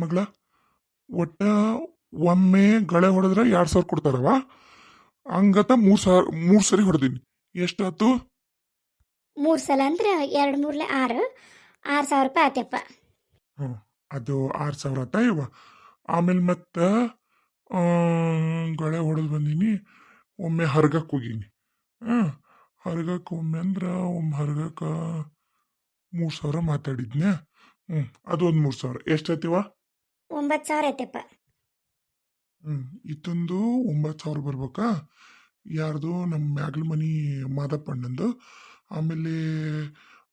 ಮಗಳ ಒಟ್ಟ ಒಮ್ಮೆ ಗಳೆ ಹೊಡೆದ್ರೆ ಎರಡು ಸಾವಿರ ಕೊಡ್ತಾರವ ಹಂಗತ ಮೂರು ಸಾವಿರ ಮೂರು ಸರಿ ಹೊಡೆದೀನಿ. ಎಷ್ಟಾತು ಮೂರು ಸಲ ಅಂದ್ರೆ ಎರಡು ಮೂರ್ಲೆ ಆರು. ಆರು ಸಾವಿರ ರೂಪಾಯಿ ಆತಪ್ಪ ಹ್ಞೂ ಅದು ಆರು ಸಾವಿರ ಆತ ಇವ ಆಮೇಲೆ ಮತ್ತೆ ಗಳೆ ಹೊಡೆದು ಬಂದೀನಿ ಒಮ್ಮೆ ಹರ್ಗಕ್ಕೆ ಹೋಗೀನಿ. ಹಾಂ ಹರ್ಗಕ್ಕೆ ಒಮ್ಮೆ ಅಂದ್ರೆ ಒಮ್ಮೆ ಹರ್ಗಕ್ಕೆ ಮೂರು ಸಾವಿರ ಮಾತಾಡಿದ್ನೆ ಹ್ಞೂ ಅದು ಒಂದು ಮೂರು ಸಾವಿರ. ಎಷ್ಟಾಯ್ತಿವ ಒಂಬತ್ತು ಸಾವಿರ ಆಯ್ತಪ್ಪ ಹ್ಞೂ ಇತ್ತೊಂದು ಒಂಬತ್ತು ಸಾವಿರ ಬರ್ಬೇಕಾ. ಯಾರ್ದು ನಮ್ಮ ಮ್ಯಾಗ್ಲ ಮನಿ ಮಾದಪ್ಪಣ್ಣಂದು. ಆಮೇಲೆ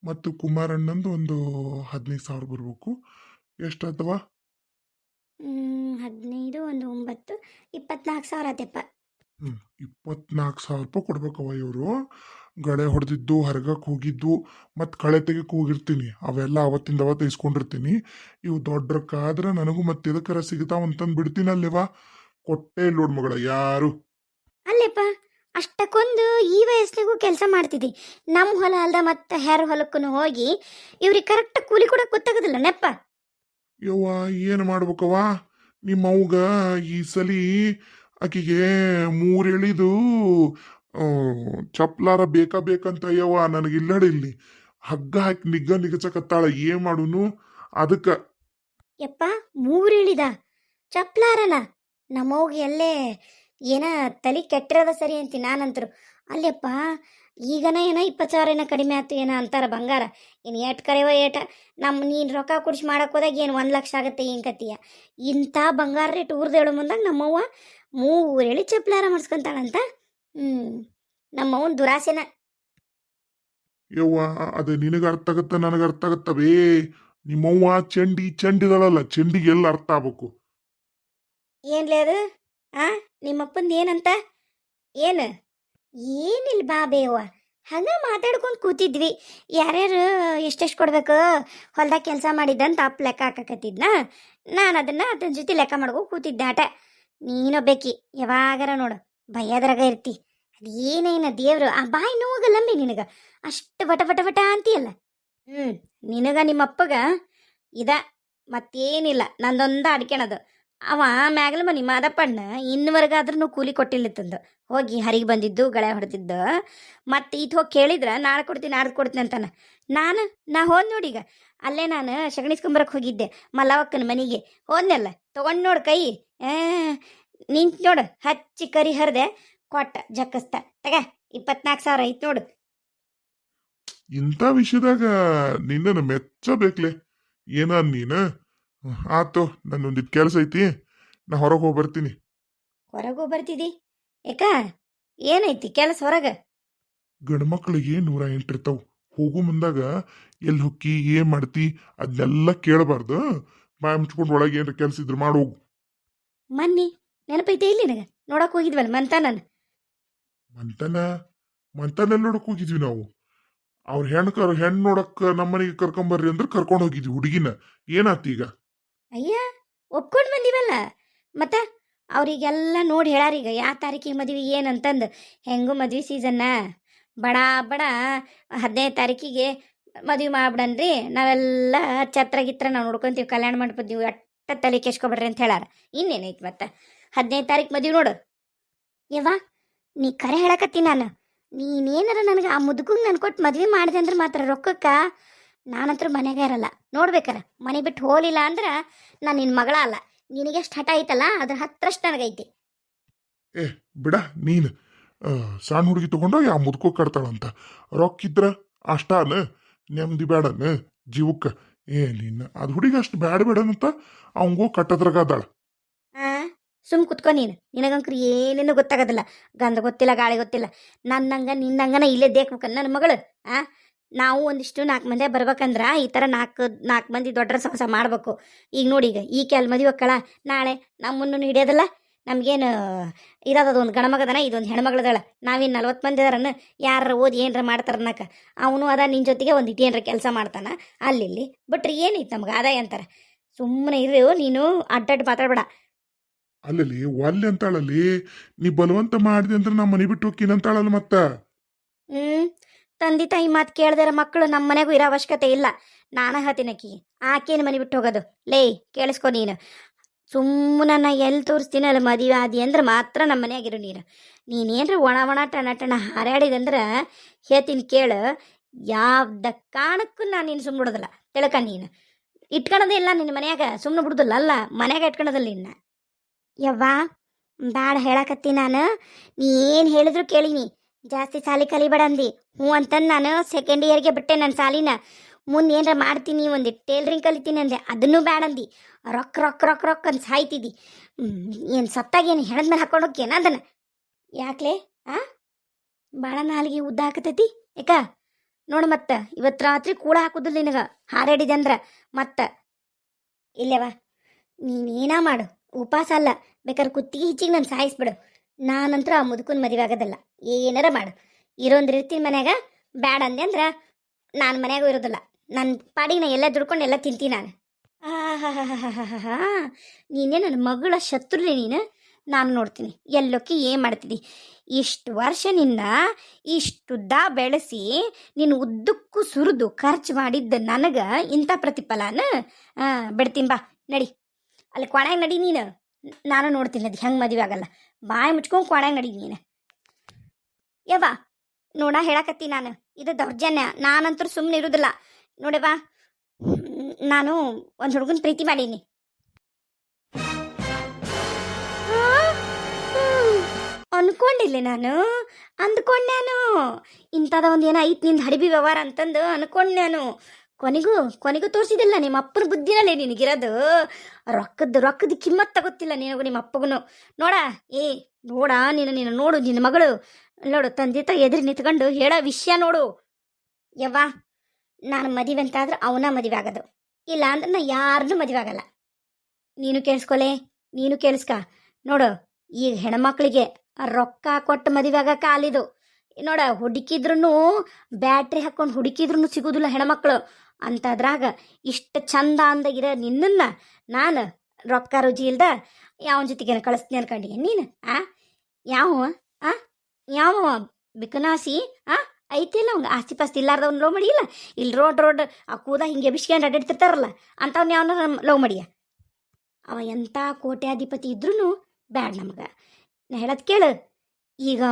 ಮತ್ತು ಕುಮಾರಣ್ಣಂದು ಒಂದು ಹದಿನೈದು ಸಾವಿರ ಬರ್ಬೇಕು. ಎಷ್ಟಾತವ ಹ್ಮ್, ಹದಿನೈದು ಒಂದು ಒಂಬತ್ತು ಇಪ್ಪತ್ನಾಲ್ಕು ಸಾವಿರ ಆತಪ್ಪ. ಹ್ಞೂ ಇಪ್ಪತ್ನಾಲ್ಕು ಸಾವಿರ ರೂಪಾಯಿ ಕೊಡ್ಬೇಕವ ಇವರು. ಗಳೆ ಹೊಡೆದಿದ್ದು ಹರ್ಗಕ್ಕೆ ಹೋಗಿದ್ದು ಮತ್ತು ಕಳೆ ತೆಗಿಕ್ಕೆ ಹೋಗಿರ್ತೀನಿ. ಅವೆಲ್ಲ ಅವತ್ತಿಂದ ಅವತ್ತು ಇಸ್ಕೊಂಡಿರ್ತೀನಿ. ಇವು ದೊಡ್ಡಕ್ಕಾದ್ರೆ ನನಗೂ ಮತ್ತೆ ಇದಕ್ಕರ ಸಿಗ್ತಾವಂತಂದು ಬಿಡ್ತೀನಲ್ಲೇವಾ ಕೊಟ್ಟೇ ಇಲ್ಲ ಲೋಡ್ ಮಗಳ ಯಾರು? ಅಲ್ಲಪ್ಪ ಅಷ್ಟಕ್ಕೊಂದು ಈ ವಯಸ್ಸಿಗೂ ಕೆಲಸ ಮಾಡ್ತಿದ್ದೆ ನಮ್ಮ ಹೊಲ ಅಲ್ದ ಮತ್ತೆ ಹೆರ ಹೊಲಕ್ಕೂ ಹೋಗಿ ಇವ್ರಿಗೆ ಕರೆಕ್ಟ್ ಕೂಲಿ ಕೂಡ ಗೊತ್ತಾಗೋದಿಲ್ಲ ನೆಪ್ಪ ಯವ್ವ ಏನು ಮಾಡ್ಬೇಕವ್ವ? ನಿಮ್ಮ ಅವ್ಗ ಈ ಸಲಿ ಆಕಿಗೆ ಮೂರು ಎಳಿದು ಆ, ಚಪ್ಲಾರ ಬೇಕಾ ಬೇಕಂತ ಯವ್ವ ನನಗೆ ಇಲ್ಲಡ ಇಲ್ಲಿ. ಹಗ್ಗ ಹಾಕಿ ನಿಗ್ಗ ನಿಗಚಕತ್ತಾಳ ಏ ಮಾಡುನು? ಅದಕ್ಕೆ ಯಪ್ಪ, ಮೂರು ಇಳಿದ ಚಪ್ಲಾರನ, ನಮ್ಮವ್ಗೆ ಎಲ್ಲೇ ಏನ ತಲೆ ಕೆಟ್ಟಿರದ ಸರಿ ಅಂತಿ ನಾನಂತರು. ಅಲ್ಲಪ್ಪ ಈಗನ ಏನ ಇಪ್ಪತ್ತು ಸಾವಿರ ಏನೋ ಕಡಿಮೆ ಆಯ್ತು ಏನೋ ಅಂತಾರ ಬಂಗಾರ. ಇನ್ನು ಏಟ್ ಕರೆಯವ ಏಟ ನಮ್ಮ ನೀನು ರೊಕ್ಕ ಕುಡಿಸಿ ಮಾಡಕ್ಕೆ ಹೋದಾಗ ಏನು ಒಂದು ಲಕ್ಷ ಆಗುತ್ತೆ ಏನು ಕತ್ತೀಯ? ಇಂಥ ಬಂಗಾರ ರೇಟ್ ಊರ್ದೇಳು ಮುಂದಾಗ ನಮ್ಮವ್ವ ಮೂರು ಎಳಿ ಚಪ್ಲಾರ ಮಾಡಿಸ್ಕೊಂತಾಳಂತ. ಹ್ಞೂ ನಮ್ಮವ್ವನ ದುರಾಸೆನ. ಯವ್ವ ಅದು ನಿನಗೆ ಅರ್ಥ ಆಗತ್ತ ನನಗೆ ಅರ್ಥ ಆಗತ್ತವೇ ನಿಮ್ಮವ್ವ ಚಂಡಿ ಚಂಡಿದಳಲ್ಲ ಚಂಡಿಗೆ ಎಲ್ಲ ಅರ್ಥ ಆಗ್ಬೇಕು? ಏನ್ಲೇ ಅದು? ಆ ನಿಮ್ಮಪ್ಪಂದ ಏನಂತ? ಏನು? ಏನಿಲ್ಲ ಬಾ ಬೇವ ಹಂಗ ಮಾತಾಡ್ಕೊಂಡು ಕೂತಿದ್ವಿ. ಯಾರ್ಯಾರು ಎಷ್ಟೆಷ್ಟು ಕೊಡ್ಬೇಕು? ಹೊಲ್ದಾಗ ಕೆಲಸ ಮಾಡಿದ್ದಂತ ಅಪ್ಪ ಲೆಕ್ಕ ಹಾಕಕತ್ತಿದ್ನ. ನಾನು ಅದನ್ನ ಅದನ್ನ ಜೊತೆ ಲೆಕ್ಕ ಮಾಡ್ಕೊಂಡು ಕೂತಿದ್ದೆ ಆಟ. ನೀನೊಬ್ಬೇಕಿ ಯಾವಾಗಾರ ನೋಡು. ಭಯದ್ರಾಗ ಇರ್ತಿ. ಅದೇನೇನ ದೇವ್ರು, ಆ ಬಾಯಿ ನೋವಾಗಲ್ಲಂಬಿ ನಿನಗ. ಅಷ್ಟು ಬಟ ಬಟ ಬಟ ಅಂತೀಯಲ್ಲ. ಹ್ಞೂ ನಿನಗ ನಿಮ್ಮಪ್ಪಗ ಇದ ಮತ್ತೇನಿಲ್ಲ. ನಂದೊಂದ ಅಡ್ಕೆಣದು ಅವ ಮ್ಯಾಗಲ ಮನಿ ಮಾದಪ್ಪಣ್ಣ ಇನ್ನುವರೆಗಾದ್ರೂ ಕೂಲಿ ಕೊಟ್ಟಿಲ್ಲತ್ತಂದು. ಹೋಗಿ ಹರಿಗೆ ಬಂದಿದ್ದು ಗಳೆ ಹೊಡೆದಿದ್ದು. ಮತ್ತೆ ಇದು ಹೋಗಿ ಕೇಳಿದ್ರ ನಾಳೆ ಕೊಡ್ತೀನಿ ನಾಡ್ದು ಕೊಡ್ತೀನಿ ಅಂತಾನ. ನಾನು, ನಾ ಹೋದ್ ನೋಡೀಗ ಅಲ್ಲೇ ನಾನು ಶಗಣಿಸ್ಕೊಂಬರಕ್ ಹೋಗಿದ್ದೆ ಮಲ್ಲವಕ್ಕನ ಮನೆಗೆ. ಹೋದ್ನಲ್ಲ, ತಗೊಂಡು ನೋಡು ಕೈ. ನಿಂತ್ ನೋಡು ಹಚ್ಚಿ ಕರಿ ಹರಿದೆ ಕೊಟ್ಟ ಜಕ್ಕಸ್ತ. ತಗ ಇಪ್ಪತ್ನಾಲ್ಕು ಸಾವಿರ ಐತ್ ನೋಡು. ಇಂಥ ವಿಷಯದಾಗ ನಿನ್ನನ್ನು ಮೆಚ್ಚಬೇಕ್ಲೆ. ಏನ ನೀನ? ಆತು ನನ್ನೊಂದಿಟ್ಟು ಕೆಲಸ ಐತಿ. ನಾ ಹೊರಗೆ ಹೋಗಿ ಬರ್ತೀನಿ. ಹೊರಗೂ ಬರ್ತಿದಿ? ಏಕ ಏನೈತಿ ಕೆಲಸ ಹೊರಗೆ? ಗಂಡ್ಮಕ್ಳಿಗೆ ನೂರ ಎಂಟಿರ್ತಾವ ಹೋಗು ಮುಂದಾಗ ಎಲ್ಲಿ ಹೊಕ್ಕಿ ಏನ್ ಮಾಡ್ತಿ ಅದನ್ನೆಲ್ಲ ಕೇಳಬಾರ್ದು. ಬಾಯ್ ಮುಚ್ಕೊಂಡು ಒಳಗೆ ಏನ್ರ ಕೆಲಸ ಇದ್ರು ಮಾಡೋಗು ಮನ್ನಿ ನೆನಪೈತೆ ಇಲ್ಲಿ ನನಗೆ? ನೋಡಕ್ ಹೋಗಿದ್ವಲ್ಲ ಮಂತಾನನ್? ನಾನು ಮಂತನ? ಮಂತನೆಲ್ಲ ನೋಡಕ್ ಹೋಗಿದ್ವಿ ನಾವು. ಅವ್ರ ಹೆಣ್ಣು ಕರ್ ಹೆಣ್ಣು ನೋಡಕ್ ನಮ್ಮನೆಗೆ ಕರ್ಕೊಂಬರ್ರಿ ಅಂದ್ರೆ ಕರ್ಕೊಂಡು ಹೋಗಿದ್ವಿ ಹುಡುಗಿನ. ಏನಾತ್ ಈಗ? ಅಯ್ಯ ಒಪ್ಕೊಂಡು ಬಂದಿವಲ್ಲ. ಮತ್ತ ಅವ್ರಿಗೆಲ್ಲ ನೋಡಿ ಹೇಳಾರೀಗ ಯಾವ ತಾರೀಕಿಗೆ ಮದ್ವೆ ಏನಂತಂದು. ಹೆಂಗೂ ಮದ್ವೆ ಸೀಸನ್ನ. ಬಡ ಬಡ. ಹದಿನೈದು ತಾರೀಕಿಗೆ ಮದ್ವೆ ಮಾಡ್ಬಿಡನ್ರಿ. ನಾವೆಲ್ಲ ಛತ್ರ ಗಿತ್ರ ನಾವು ನೋಡ್ಕೊಂತೀವಿ. ಕಲ್ಯಾಣ ಮಂಟಪದ ನೀವು ಅಟ್ಟ ತಲೆ ಕೆಸ್ಕೊಬಿಡ್ರಿ ಅಂತ ಹೇಳಾರ. ಇನ್ನೇನೈತಿ ಮತ್ತೆ? ಹದಿನೈದು ತಾರೀಕು ಮದುವೆ ನೋಡು. ಯವ್ವ, ನೀ ಕರೆ ಹೇಳಕತ್ತಿ ನಾನು. ನೀನೇನಾರ ನನಗೆ ಆ ಮುದುಕಂಗೆ ನಾನು ಕೊಟ್ಟು ಮದುವೆ ಮಾಡಿದೆ ಅಂದ್ರೆ ಮಾತ್ರ ರೊಕ್ಕಕ್ಕ ನಾನಂತ್ರ ಮನೆಗೆ ಇರಲ್ಲ. ನೋಡ್ಬೇಕಾರ, ಮನೆ ಬಿಟ್ಟು ಹೋಲಿಲ್ಲ ಅಂದ್ರೆ ನಾನು ನಿನ್ನ ಮಗಳ ಅಲ್ಲ. ನಿನಗೆ ಎಷ್ಟು ಹಠ ಐತಲ್ಲ, ಅದ್ರ ಹತ್ರಷ್ಟು ನನಗೈತಿ. ಏ, ಬಿಡ, ನೀನು. ಸಣ್ಣ ಹುಡುಗಿ ತಗೊಂಡು ಆ ಮುದುಕು ಕಟ್ತಾಳಂತ. ರೊಕ್ಕಿದ್ರ ಅಷ್ಟಾನ ನೆಮ್ಮದಿ ಬೇಡನ ಜೀವಕ್ಕ. ಏ ನಿನ್ನ ಅದು ಹುಡುಗಿ ಅಷ್ಟು ಬೇಡ ಬೇಡನಂತ ಅವಂಗೂ ಕಟ್ಟದ್ರಾಗ ಅದಾಳ. ಆ ಸುಮ್ ಕುತ್ಕೊ ನೀನು. ನಿನಗಂಕ್ರು ಏನೇನು ಗೊತ್ತಾಗೋದಿಲ್ಲ. ಗಂಧ ಗೊತ್ತಿಲ್ಲ, ಗಾಳಿ ಗೊತ್ತಿಲ್ಲ. ನನ್ನಂಗ, ನಿನ್ನಂಗನ ಇಲ್ಲೇ ದೇಖ್ಬೇಕು ನನ್ನ ಮಗಳು, ಆ? ನಾವು ಒಂದಿಷ್ಟು ನಾಲ್ಕು ಮಂದಿ ಬರ್ಬೇಕಂದ್ರ ಈ ಥರ ನಾಲ್ಕು ನಾಲ್ಕು ಮಂದಿ ದೊಡ್ಡ ಸಾಹಸ ಮಾಡ್ಬೇಕು. ಈಗ ನೋಡಿ ಈಗ, ಈ ಕೆಲ್ ಮದಿ ಒಕ್ಕಳ, ನಾಳೆ ನಮ್ಮನ್ನು ಹಿಡಿಯೋದಲ್ಲ, ನಮ್ಗೇನು ಇರೋದದು ಒಂದು ಗಣಮಗದನ ಇದೊಂದು ಹೆಣ್ಮಗಳದಳ ನಾವೇನು ನಲ್ವತ್ತು ಮಂದಿ ಅದಾರನ ಯಾರ ಓದಿ ಏನರ ಮಾಡ್ತಾರನ್ನಕ ಅವನು ಅದ ನಿನ್ನ ಜೊತೆಗೆ ಒಂದು ಇಟ್ಟು ಏನರ ಕೆಲಸ ಮಾಡ್ತಾನ. ಅಲ್ಲಿ ಬಿಟ್ರೆ ಏನೈತೆ ನಮ್ಗೆ ಆದಾಯ ಅಂತಾರೆ. ಸುಮ್ಮನೆ ಇರು, ನೀನು ಅಡ್ಡಡ್ಡ ಮಾತಾಡ್ಬೇಡ. ಅಲ್ಲಲ್ಲಿ, ಒಲ್ಲೆ ಅಂತಾಳಲ್ಲಿ, ನೀ ಬಲವಂತ ಮಾಡಿದೆ ಅಂದ್ರೆ ನಮ್ಮ ಮನೆ ಬಿಟ್ಟು ಹೋಗ್ತೀನಂತಾಳಲ್ಲ ಮತ್ತ? ಹ್ಮ್, ತಂದೆ ತಾಯಿ ಮಾತು ಕೇಳ್ದಿರ ಮಕ್ಕಳು ನಮ್ಮ ಮನೆಗೂ ಇರೋ ಅವಶ್ಯಕತೆ ಇಲ್ಲ. ನಾನು ಹೇಳ್ತೀನಿ ಆಕಿ, ಆಕೇನು ಮನೆ ಬಿಟ್ಟು ಹೋಗೋದು? ಲೇ, ಕೇಳಿಸ್ಕೊ ನೀನು. ಸುಮ್ಮನೆ ನಾ ಎಲ್ಲಿ ತೋರಿಸ್ತೀನಿ, ಅಲ್ಲಿ ಮದುವೆ ಆದಿ ಅಂದ್ರೆ ಮಾತ್ರ ನಮ್ಮ ಮನೆಯಾಗಿರು ನೀನು. ನೀನೇನ್ರ ಒಣ ಒಣ ಟಣ ಟಣ ಹಾರಾಡಿದಂದ್ರೆ ಹೇಳ್ತೀನಿ ಕೇಳು. ಯಾವ್ದ ಕಾರಣಕ್ಕೂ ನಾನು ನೀನು ಸುಮ್ಮ ಬಿಡೋದಿಲ್ಲ. ತಿಳ್ಕ ನೀನು. ಇಟ್ಕೊಳೋದೇ ಇಲ್ಲ ನಿನ್ನ ಮನ್ಯಾಗ ಸುಮ್ಮನೆ ಬಿಡುದಿಲ್ಲ ಅಲ್ಲ? ಮನ್ಯಾಗ ಇಟ್ಕೊಳೋದಿಲ್ಲ ನಿನ್ನ. ಯವ್ವ ಬ್ಯಾಡ ಹೇಳಕತ್ತಿ ನಾನು. ನೀ ಏನು ಹೇಳಿದ್ರು ಕೇಳಿನಿ. ಜಾಸ್ತಿ ಸಾಲಿ ಕಲಿಬೇಡ ಅಂದಿ. ಹ್ಞೂ ಅಂತಂದು ನಾನು ಸೆಕೆಂಡ್ ಇಯರ್ಗೆ ಬಿಟ್ಟೆ ನನ್ನ ಸಾಲಿನ. ಮುಂದೆ ಏನರ ಮಾಡ್ತೀನಿ, ಒಂದು ಟೇಲ್ರಿಂಗ್ ಕಲಿತೀನಿ ಅಂದೆ. ಅದನ್ನು ಅಂದಿ. ರೊಕ್ಕ ರೊಕ್ಕ ರೊಕ್ಕ ರೊಕ್ಕ ಅಂತ ಸಾಯ್ತಿದ್ದಿ. ಏನು ಸತ್ತಾಗ ಏನು ಹೆಣದ ಮೇಲೆ ಹಾಕೊಂಡು ಹೋಗ್ಯೇನ ಅದನ್ನು ಯಾಕ್ಲೆ, ಆ? ಭಾಳ ನಾಲ್ಗೆ ಉದ್ದ ಹಾಕತೈತಿ. ಯಾಕ ನೋಡು ಮತ್ತೆ. ಇವತ್ತು ರಾತ್ರಿ ಕೂಡ ಹಾಕುದಿಲ್ಲ ನಿನಗೆ. ಹಾರಾಡಿದೆ ಅಂದ್ರೆ ಮತ್ತೆ. ಇಲ್ಲವ? ನೀನೇನ ಮಾಡು? ಉಪವಾಸ ಅಲ್ಲ. ಬೇಕಾದ್ರೆ ಕುತ್ತಿಗೆ ಹಿಚ್ಚಿಗೆ ನಾನು ಸಾಯಿಸ್ಬಿಡು. ನಾನಂತರ ಆ ಮುದುಕನ ಮದುವೆ ಆಗೋದಲ್ಲ. ಏನಾರ ಮಾಡು. ಇರೋಂದ್ರೆ ಇರ್ತೀನಿ ಮನ್ಯಾಗ. ಬ್ಯಾಡ ಅಂದೆ ಅಂದ್ರೆ ನಾನು ಮನ್ಯಾಗ ಇರೋದಿಲ್ಲ. ನನ್ನ ಪಾಡಿಗೆ ನಾ ಎಲ್ಲ ದುಡ್ಕೊಂಡು ಎಲ್ಲ ತಿಂತೀನಿ ನಾನು. ಆಹಾಹಾಹಾಹಾಹಾ ನೀನೇ ನನ್ನ ಮಗಳ ಶತ್ರು ನೀನು. ನಾನು ನೋಡ್ತೀನಿ. ಎಲ್ಲೋಕ್ಕೆ ಏನು ಮಾಡ್ತೀನಿ ಇಷ್ಟು ವರ್ಷ ನಿನ್ನ ಇಷ್ಟುದ್ದ ಬೆಳೆಸಿ ನೀನು ಉದ್ದಕ್ಕೂ ಸುರಿದು ಖರ್ಚು ಮಾಡಿದ್ದ ನನಗೆ ಇಂಥ ಪ್ರತಿಫಲನ ಹಾಂ ಬಿಡ್ತೀನಿ ಬಾ. ನಡಿ. ಅಲ್ಲಿ ಕೊನೆಗೆ ನಡಿ ನೀನು. ನಾನು ನೋಡ್ತೀನಿ ಅದು ಹೆಂಗೆ ಮದುವೆ ಆಗಲ್ಲ. ಬಾಯಿ ಮುಚ್ಕೊಂಡು ಕೊನೆಗೆ ನಡಿ ನೀನು. ಯವ್ವ, ನೋಡ ಹೇಳಕತ್ತಿ ನಾನು. ಇದು ದೌರ್ಜನ್ಯ. ನಾನಂತೂ ಸುಮ್ಮನೆ ಇರೋದಿಲ್ಲ. ನೋಡವ್ವ ನಾನು ಒಂದು ಹುಡುಗನ ಪ್ರೀತಿ ಮಾಡೀನಿ. ಅನ್ಕೊಂಡಿಲ್ಲ ನಾನು. ಅಂದ್ಕೊಂಡ್ಯಾನು ಇಂಥದ ಒಂದು ಏನೋ ಐತ್ ನಿಂದು ಹಡಿಬಿ ವ್ಯವಹಾರ ಅಂತಂದು ಅನ್ಕೊಂಡ್ ನಾನು. ಕೊನೆಗೂ ಕೊನೆಗೂ ತೋರಿಸಿದಿಲ್ಲ ನಿಮ್ಮ ಅಪ್ಪನ ಬುದ್ಧಿನಲ್ಲೇ ನಿನಗಿರೋದು ರೊಕ್ಕದ ರೊಕ್ಕದ ಕಿಮ್ಮತ್ ತಗೋತಿಲ್ಲ ನಿನಗೂ, ನಿಮ್ಮ ಅಪ್ಪಗೂ ನೋಡ, ಏ, ನೋಡ, ನೀನು ನೀನು ನೋಡು, ನಿನ್ನ ಮಗಳು. ನೋಡು, ತಂದೆ ತಾಯಿ ಎದುರು ನಿಂತ್ಕೊಂಡು ಹೇಳೋ ವಿಷಯ ನೋಡು. ಯವ್ವ, ನಾನು ಮದುವೆ ಅಂತಾದ್ರೆ ಅವನ ಮದುವೆ ಆಗೋದು. ಇಲ್ಲ ಅಂದ್ರೆ ನಾ ಯಾರನ್ನೂ ಮದುವೆ ಆಗಲ್ಲ. ನೀನು ಕೇಳಿಸ್ಕೊಲೆ, ನೀನು ಕೇಳಿಸ್ಕ. ನೋಡು, ಈಗ ಹೆಣ್ಮಕ್ಳಿಗೆ ರೊಕ್ಕ ಕೊಟ್ಟು ಮದುವೆ ಆಗ ಕಾಲಿದು ನೋಡ ಹುಡುಕಿದ್ರು ಬ್ಯಾಟ್ರಿ ಹಾಕೊಂಡು ಹುಡುಕಿದ್ರು ಸಿಗೋದಿಲ್ಲ ಹೆಣ್ಮಕ್ಳು. ಅಂತದ್ರಾಗ ಇಷ್ಟು ಚಂದ ಅಂದಾಗಿರೋ ನಿನ್ನನ್ನ ನಾನು ರೊಕ್ಕ ರುಜಿ ಇಲ್ದ ಯಾವ ಜೊತೆಗೆ ಕಳಿಸ್ತೀನಿ ಅನ್ಕೊಂಡಿ ನೀನು, ಆ? ಯಾವ ಆ? ಯಾವ ಬಿಕನಾಸಿ, ಆ? ಐತಿಲ್ಲ ಅವ್ನು ಆಸ್ತಿ ಪಾಸ್ತಿ ಇಲ್ಲಾರ್ದವ್ನ ಲವ್ ಮಾಡಿಲ್ಲ? ಇಲ್ಲಿ ರೋಡ್ ರೋಡ್, ಆ ಕೂದ ಹಿಂಗೆ ಬಿಸ್ಕೊಂಡು ಅಡ್ಡಾಡ್ತಿರ್ತಾರಲ್ಲ ಅಂಥವ್ನ ಯಾವನ ಲವ್ ಮಾಡಿಯ? ಅವ ಎಂಥ ಕೋಟ್ಯಾಧಿಪತಿ ಇದ್ರೂ ಬ್ಯಾಡ ನಮ್ಗೆ. ನಾ ಹೇಳೋದು ಕೇಳು, ಈಗ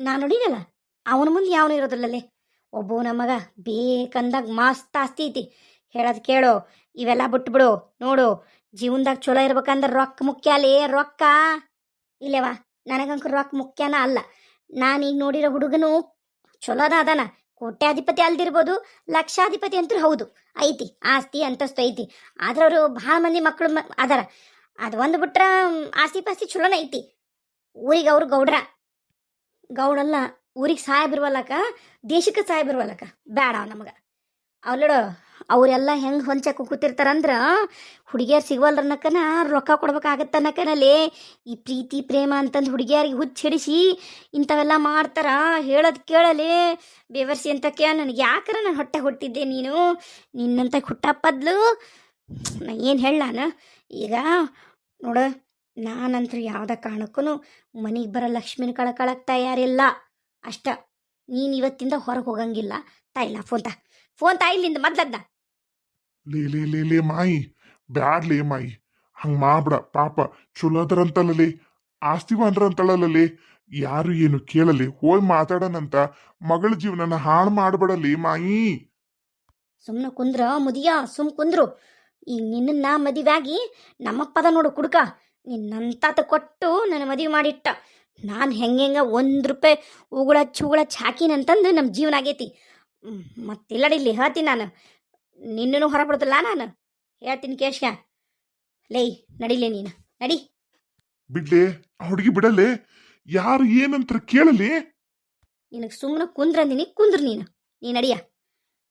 ನಾನು ನೋಡಿನಲ್ಲ, ಅವನ ಮುಂದೆ ಯಾವನು ಇರೋದಿಲ್ಲಲ್ಲೇ ಒಬ್ಬ ನಮಗ ಬೇಕಂದಾಗ ಮಸ್ತ್ ಆಸ್ತಿ ಐತಿ. ಹೇಳೋದು ಕೇಳು, ಇವೆಲ್ಲ ಬಿಟ್ಬಿಡು, ನೋಡು, ಜೀವನದಾಗ ಚಲೋ ಇರ್ಬೇಕಂದ್ರೆ ರೊಕ್ಕ ಮುಖ್ಯ ಅಲ್ಲೇ, ರೊಕ್ಕ. ಇಲ್ಲೇವಾ ನನಗಂಕರು ರೊಕ್ಕ ಮುಖ್ಯನ ಅಲ್ಲ. ನಾನೀಗ ನೋಡಿರೋ ಹುಡುಗನು ಚಲೋನ ಅದಾನ. ಕೋಟ್ಯಾಧಿಪತಿ ಅಲ್ದಿರ್ಬೋದು, ಲಕ್ಷಾಧಿಪತಿ ಅಂತೂ ಹೌದು, ಐತಿ, ಆಸ್ತಿ ಅಂತಸ್ತು ಐತಿ. ಆದ್ರೆ ಅವರು ಭಾಳ ಮಂದಿ ಮಕ್ಕಳು ಅದಾರ. ಅದು ಒಂದು ಬಿಟ್ರೆ ಆಸ್ತಿ ಪಾಸ್ತಿ ಚಲೋನ ಐತಿ. ಊರಿಗೆ ಅವ್ರು ಗೌಡ್ರ. ಗೌಡಲ್ಲ ಊರಿಗೆ ಸಾಹೇಬ್ರವಲ್ಲಕ ದೇಶಕ್ಕೆ ಸಾಹೇಬ್ರವಲ್ಲಕ ಬೇಡ ನಮಗೆ. ಅವ್ಲಡು ಅವರೆಲ್ಲ ಹೆಂಗೆ ಹೊಂಚಕ್ಕೆ ಕೂತಿರ್ತಾರಂದ್ರೆ ಹುಡುಗಿಯರು ಸಿಗವಲ್ರನ್ನಕನ ರೊಕ್ಕ ಕೊಡ್ಬೇಕಾಗತ್ತನಕನಲ್ಲಿ ಈ ಪ್ರೀತಿ, ಪ್ರೇಮ ಅಂತಂದು ಹುಡುಗಿಯರಿಗೆ ಹುಚ್ಚ ಹಿಡಿಸಿ ಇಂಥವೆಲ್ಲ ಮಾಡ್ತಾರ. ಹೇಳೋದು ಕೇಳಲಿ. ಬೇವರ್ಸಿ ಅಂತಕ್ಕೆ ನನಗೆ ಯಾಕರ ನಾನು ಹೊಟ್ಟೆ ಹುಟ್ಟಿದ್ದೆ ನೀನು? ನಿನ್ನಂತ ಹುಟ್ಟಪ್ಪದ್ಲು ನಾ ಏನು ಹೇಳ ನಾನು? ಈಗ ನೋಡು ನಾನಂತೂ ಯಾವುದೇ ಕಾರಣಕ್ಕೂ ಮನೆಗೆ ಬರೋ ಲಕ್ಷ್ಮಿನ ಕಳ್ಕೊಳಕ್ಕೆ ತಯಾರಿಲ್ಲ. ಅಷ್ಟ. ನೀನು ಇವತ್ತಿಂದ ಹೊರಗೆ ಹೋಗಂಗಿಲ್ಲ. ತಾಯಿಲ್ಲ ಫೋನ್ ತಾ. ಫೋನ್ ತಾ ಇಲ್ಲಿಂದ ಮೊದ್ಲದ್ದ ಲೇ ಲೇ ಲೇ ಲೇ ಮಾಯಿ. ಬ್ಯಾಡ್ಲೇ ಮಾಯಿ. ಹಂಗೆ ಮಾಡ್ಬಿಡ. ಪಾಪ ಚಲೋ ಆಸ್ತಿ ಆಸ್ತಿವ ಅಂದ್ರಂತಳಲ್ಲೇ ಯಾರು ಏನು ಕೇಳಲಿ ಹೋಯ್ ಮಾತಾಡೋಣಂತ ಮಗಳ ಜೀವನನ ಹಾಳು ಮಾಡ್ಬಿಡಲಿ ಮಾಯಿ. ಸುಮ್ಮನೆ ಕುಂದ್ರ ಮುದಿಯ. ಸುಮ್ ಕುಂದ್ರು. ಈಗ ನಿನ್ನ ಮದುವೆಯಾಗಿ ನಮ್ಮಪ್ಪದ ನೋಡು ಕುಡ್ಕ. ನಿನ್ನಂತಾತ ಕೊಟ್ಟು ನನ್ನ ಮದುವೆ ಮಾಡಿಟ್ಟ. ನಾನು ಹೆಂಗೆ ಒಂದು ರೂಪಾಯಿ ಉಗುಳ ಚುಗುಳ ಹಾಕಿನಂತಂದು ನಮ್ಮ ಜೀವನ ಆಗೈತಿ. ಮತ್ತಿಲ್ಲಡಿಲ್ಲಿ ಹೇಳ್ತೀನಿ ನಾನು. ನಿನ್ನೂ ಹೊರಬಿಡ್ತಲ್ಲ ನಾನು. ಹೇಳ್ತೀನಿ ಕೇಶ್ಕ ಲೇ ನಡಿಲೇ ನೀನು. ನಡಿ. ಬಿಡ್ಲೆ ಹುಡುಗಿ ಬಿಡಲೆ ಯಾರು ಏನಂತ ಕೇಳಲಿ. ನಿನಗೆ ಸುಮ್ಮನೆ ಕುಂದ್ರ ಅಂದಿನಿ ಕುಂದ್ರ ನೀನು. ನೀ ನಡಿಯ.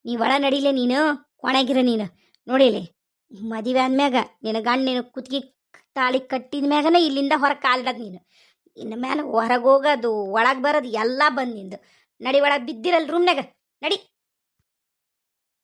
ನೀ ಒಳ ನಡಿಲೆ ನೀನು ಕೊನೆಗಿರ ನೀನು. ನೋಡಿಲಿ ಮದುವೆ ಆದ್ಮ್ಯಾಗ ನಿನ್ನ ಗಂಡ ನೀನು ಕುತ್ತಿಗೆ ತಾಳಿ ಕಟ್ಟಿದ ಮ್ಯಾಗನ ಇಲ್ಲಿಂದ ಹೊರ ಕಾಲಿಡೋದು ನೀನು. ಇನ್ನು ಮ್ಯಾಲ ಹೊರಗೆ ಹೋಗೋದು ಒಳಗೆ ಬರೋದು ಎಲ್ಲ ಬಂದು ನಿಂದು. ನಡಿ ಒಳಗೆ ಬಿದ್ದಿರಲ್ಲ ರೂಮ್ನಾಗ ನಡಿ.